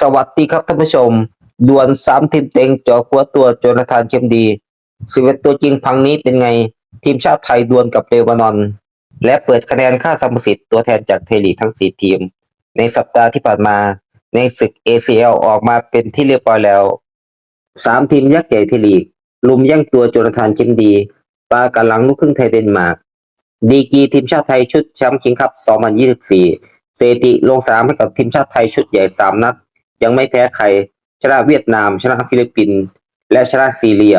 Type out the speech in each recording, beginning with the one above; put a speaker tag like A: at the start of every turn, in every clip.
A: สวัสดีครับท่านผู้ชม ดวลสามทีมเต็งเจอกัวตัวโจนาธานเข้มดีสิเวตตัวจริงพังนี้เป็นไง ทีมชาติไทยดวลกับเลบานอน และเปิดคะแนนค่าสมสิทธิ์ตัวแทนจากไทลีทั้งสี่ทีม ในสัปดาห์ที่ผ่านมา ในศึก ACL ออกมาเป็นที่เรียบร้อยแล้วสามทีมยักษ์ใหญ่ไทลีลุมแย่งตัวโจนาธานเข้มดี ปากันหลังลูกครึ่งไทยเดนมาร์กดีกีทีมชาติไทยชุดแชมป์คิงคัพ2024เซติลงสนามให้กับทีมชาติไทยชุดใหญ่สามนัด ยังไม่แพ้ใคร ชนะเวียดนาม ชนะฟิลิปปินส์และชนะซีเรีย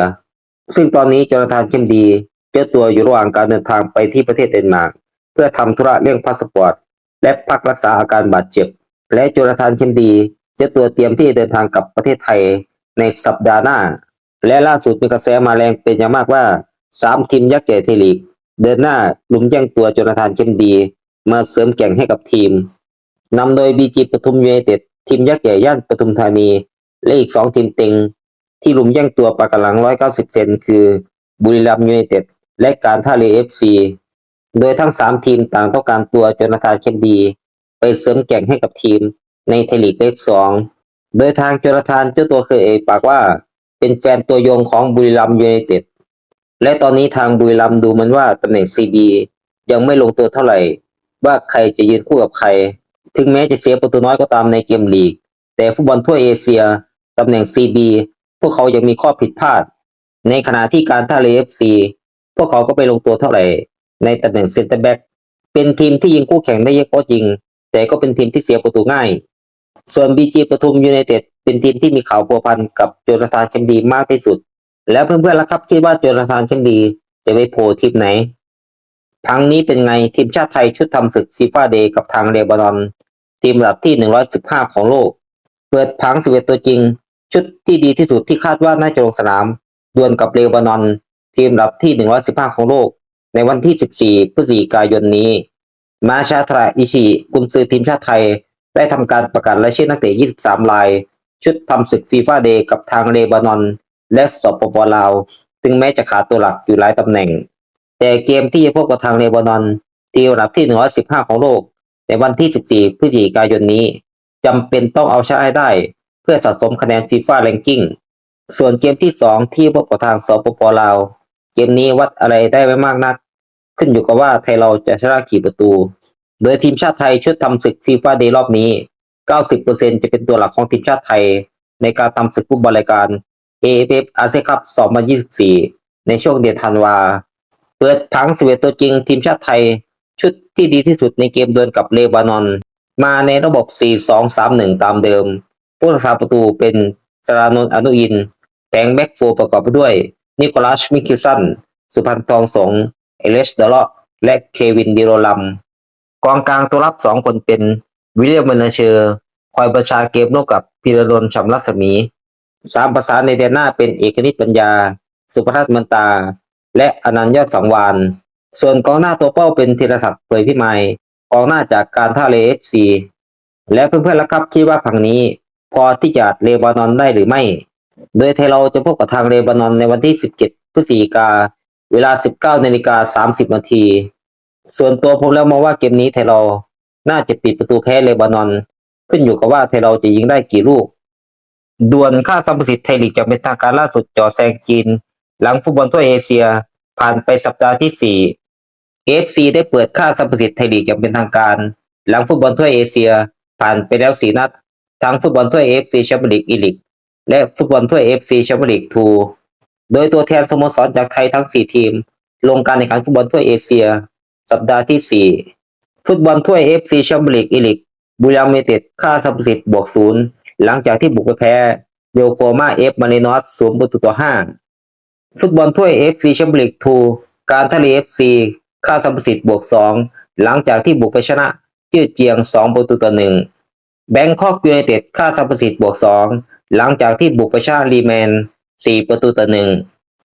A: ซึ่งตอนนี้จอร์แดนเข้มดี เจ้าตัวอยู่ระหว่างการเดินทางไปที่ประเทศเดนมาร์กเพื่อทำธุระเรื่องพาสปอร์ต และพักรักษาอาการบาดเจ็บ และจอร์แดนเข้มดี เจ้าตัวเตรียมที่จะเดินทางกลับประเทศไทยในสัปดาห์หน้า และล่าสุดมีกระแสมาแรงเป็นอย่างมากว่าสามทีมยักษ์ใหญ่ทยลีก เดินหน้าลุมแย่งตัวจอร์แดนเข้มดี มาเสริมแก่งให้กับทีมนำโดยบีจีปทุมยูไนเต็ด ทีมยักษ์ใหญ่ย่านปทุมธานี และอีกสองทีมเต็ง ที่ลุมแย่งตัวปากกาหลัง 190 เซนคือบุรีรัมย์ยูไนเต็ดและการท่าเรือเอฟซีโดยทั้งสามทีมต่างต้องการตัวจนาธานเข้มดี ไปเสริมแก่งให้กับทีมในไทยลีกเลขสองโดยทางจนาธานเจ้าตัวเคยเอ่ยปากว่าเป็นแฟนตัวยงของบุรีรัมย์ยูไนเต็ดและตอนนี้ทางบุรีรัมย์ดูเหมือนว่าตำแหน่งซีบียังไม่ลงตัวเท่าไหร่ ว่าใครจะยืนคู่กับใคร ถึงแม้จะเสียประตูน้อยก็ตามในเกมลีก แต่ฟุตบอลทั่วเอเชียตำแหน่ง CB พวกเขายังมีข้อผิดพลาด ในขณะที่การท่าเรือ FC พวกเขาก็ไปลงตัวเท่าไหร่ ในตำแหน่งเซนเตอร์แบ็กเป็นทีมที่ยิงคู่แข่งได้เยอะก็จริง แต่ก็เป็นทีมที่เสียประตูง่าย ส่วน BG ปทุมยูไนเต็ดเป็นทีมที่มีข่าวพัวพันกับโจนาธานเชมดีมากที่สุด แล้วเพื่อนๆล่ะครับคิดว่าโจนาธานเชมดีจะไปโผล่ทีมไหน ครั้งนี้เป็นไงทีมชาติไทยชุดทำศึกฟีฟ่าเดย์กับทางเลบานอน ทีมระดับที่ 115 ของโลก เปิดพังสเวตตัวจริง ชุดที่ดีที่สุดที่คาดว่าน่าจะลงสนาม ดวลกับเลบานอน ทีมระดับที่ 115 ของโลก ในวันที่ 14 พฤศจิกายนนี้ มาชาทราอิชิกุนซือทีมชาติไทย ได้ทำการประกาศรายชื่อนักเตะ 23 ราย ชุดทำศึกฟีฟ่าเดย์กับทางเลบานอน และสปปลาวถึงแม้จะขาดตัวหลักอยู่หลายตำแหน่ง แต่เกมที่จะพบกับทางเลบานอนทีมระดับที่ 115 ของโลก ในวันที่ 14 พฤศจิกายนนี้จำเป็นต้องเอาชนะให้ได้ เพื่อสะสมคะแนนฟีฟ่าแรงกิ้งส่วนเกมที่ 2 ที่พบกับทางสปปลาว เกมนี้วัดอะไรได้ไม่มากนัก ขึ้นอยู่กับว่าไทยเราจะชนะกี่ประตู โดยทีมชาติไทยชุดทำศึกฟีฟ่าเดย์รอบนี้ 90%จะเป็นตัวหลักของทีมชาติไทย ในการทำศึกฟุตบอลรายการ AFF อาเซียนคัพ 2024 ในช่วงเดือนธันวา เปิดพังสเวตตัวจริงทีมชาติไทย ชุดที่ดีที่สุดในเกมเดวลกับเลบานอน มาในระบบ 4-2-3-1 ตามเดิม ผู้รักษาประตูเป็นสรานนท์อนุอินแผงแบ็กโฟร์ประกอบไปด้วย นิโคลัสมิคิลสัน สุพันธ์ทองสง เอเลสเดลล์และเควินดิโรลัม กองกลางตัวรับสองคนเป็น วิลเลียมเมนเชอร์ คอยประชาเกมร่วมกับพีระดนชำรัศมีสามประสานในแดนหน้าเป็นเอกนิตปัญญา สุภทัศน์มันตา และอนันต์ยอดสังวานส่วนกองหน้าตัวเป้าเป็นธีรศักดิ์เผยพิมายกองหน้าจากการท่าเรือเอฟซีและเพื่อนๆละครับคิดว่าผังนี้ พอที่จะเลบานอนได้หรือไม่ โดยไทยเราจะพบกับทางเลบานอนในวันที่ 17พฤศจิกาเวลา 19นาฬิกา30นาทีส่วนตัวผมแล้วมองว่าเกมนี้ไทยเราน่าจะปิดประตูแพ้เลบานอน ขึ้นอยู่กับว่าไทยเราจะยิงได้กี่ลูกด่วนค่าสัมประสิทธิ์ไทยลีกจะเป็นทางการล่าสุดจอแซงจีน หลังฟุตบอลทั่วเอเชีย ผ่านไปสัปดาห์ที่ 4 AFC ได้เปิดค่าสัมประสิทธิ์ไทยลีกอย่างเป็นทางการ หลังฟุตบอลทั่วเอเชีย ผ่านไปแล้ว 4 นัด ทั้งฟุตบอลทั่ว AFC แชมเปี้ยนลีกอีลิกและฟุตบอลทั่ว AFC แชมเปี้ยนลีก2โดยตัวแทนสโมสรจากไทยทั้ง 4 ทีม ลงการแข่งขันฟุตบอลทั่วเอเชีย สัปดาห์ที่ 4 ฟุตบอลถ้วย fc แชมเปี้ยนลีกอีลิกบุรีรัมย์ยูไนเต็ดค่าสัมประสิทธิ์บวกศูนย์หลังจากที่บุกไปแพ้โยโกมาเอฟมารินอสศูนย์ประตูต่อห้า ฟุตบอลถ้วย FC แชมเปี้ยนลีก2การท่าเรือ FC ค่าสัมประสิทธิ์บวกสองหลังจากที่บุกไปชนะเจื้อเจียงสองประตูต่อหนึ่งแบงคอกยูไนเต็ดค่าสัมประสิทธิ์บวกสองหลังจากที่บุกไปชนะรีแมนสี่ประตูต่อหนึ่ง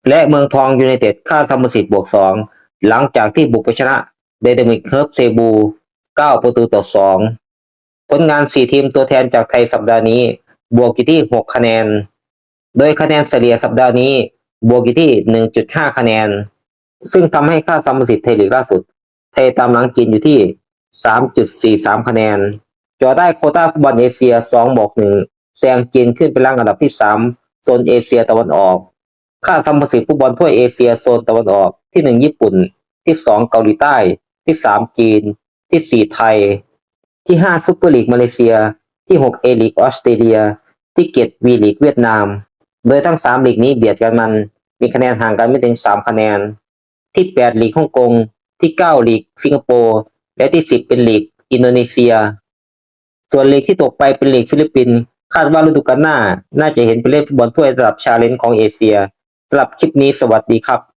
A: และเมืองทองยูไนเต็ดค่าสัมประสิทธิ์บวกสองหลังจากที่บุกไปชนะเดดมิกเฮิร์บเซบูเก้าประตูต่อสองผลงานสี่ทีมตัวแทนจากไทยสัปดาห์นี้ บวกอยู่ที่หกคะแนน โดยคะแนนเฉลี่ยสัปดาห์นี้ บวกอยู่ที่หนึ่งจุดห้าคะแนน ซึ่งทำให้ค่าสัมประสิทธิ์ไทลีกล่าสุดไทตามหลังจีนอยู่ที่สามจุดสี่สามคะแนนจอได้โคต้าฟุตบอลเอเชีย2บวก1แซงจีนขึ้นไปรังอันดับที่ 3 โซนเอเชียตะวันออก ค่าสัมประสิทธิ์ฟุตบอลถ้วยเอเชียโซนตะวันออกที่ 1 ญี่ปุ่น ที่ 2 เกาหลีใต้ ที่ 3 จีน ที่ 4 ไทย ที่ 5 ซุปเปอร์ลีกมาเลเซีย ที่ 6 เอลีกออสเตรเลีย ที่ 7 วีลีกเวียดนามโดยทั้ง 3 ลีกนี้เบียดกันมัน มีคะแนนห่างกันไม่ถึง 3 คะแนน ที่8ลีกฮ่องกง ที่9ลีกสิงคโปร์และที่ 10 เป็นหลีกอินโดนีเซีย ส่วนหลีกที่ตกไปเป็นหลีกฟิลิปปินส์คาดว่าฤดูกาลหน้า น่าจะเห็นไปเล่นฟุตบอลถ้วยระดับชาเลนจ์ของเอเชียสำหรับคลิปนี้สวัสดีครับ